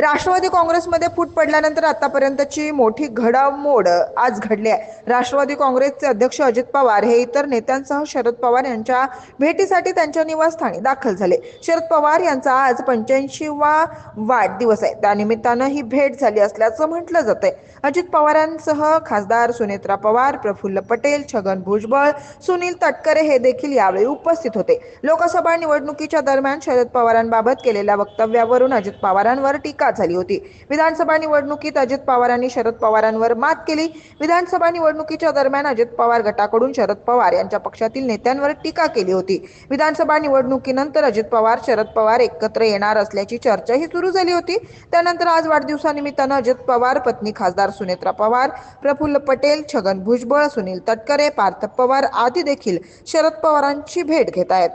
राष्ट्रवादी काँग्रेसमध्ये फूट पडल्यानंतर आतापर्यंतची मोठी घडामोड आज घडली आहे. राष्ट्रवादी काँग्रेसचे अध्यक्ष अजित पवार हे इतर नेत्यांसह शरद पवार यांच्या भेटीसाठी त्यांच्या निवासस्थानी दाखल झाले. शरद पवार यांचा आज पंच्याऐंशीवा वाढदिवस आहे. त्यानिमित्तानं ही भेट झाली असल्याचं म्हटलं जातंय. अजित पवारांसह खासदार सुनेत्रा पवार प्रफुल्ल पटेल छगन भुजबळ सुनील तटकरे हे देखील यावेळी उपस्थित होते. लोकसभा निवडणुकीच्या दरम्यान शरद पवारांबाबत केलेल्या वक्तव्यावरून अजित पवारांवर टीका झाली होती. विधानसभा निवडणुकीत अजित पवारांनी शरद पवारांवर मात केली. विधानसभा निवडणुकीच्या दरम्यान अजित पवार गटाकडून शरद पवार यांच्या पक्षातील नेत्यांवर टीका केली होती. विधानसभा निवडणुकीनंतर अजित पवार शरद पवार एकत्र येणार असल्याची चर्चाही सुरू झाली होती. त्यानंतर आज वाढदिवसानिमित्तानं अजित पवार पत्नी खासदार सुनेत्रा पवार प्रफुल्ल पटेल छगन भुजबळ सुनील तटकरे पार्थ पवार आदी देखील शरद पवारांची भेट घेत आहेत.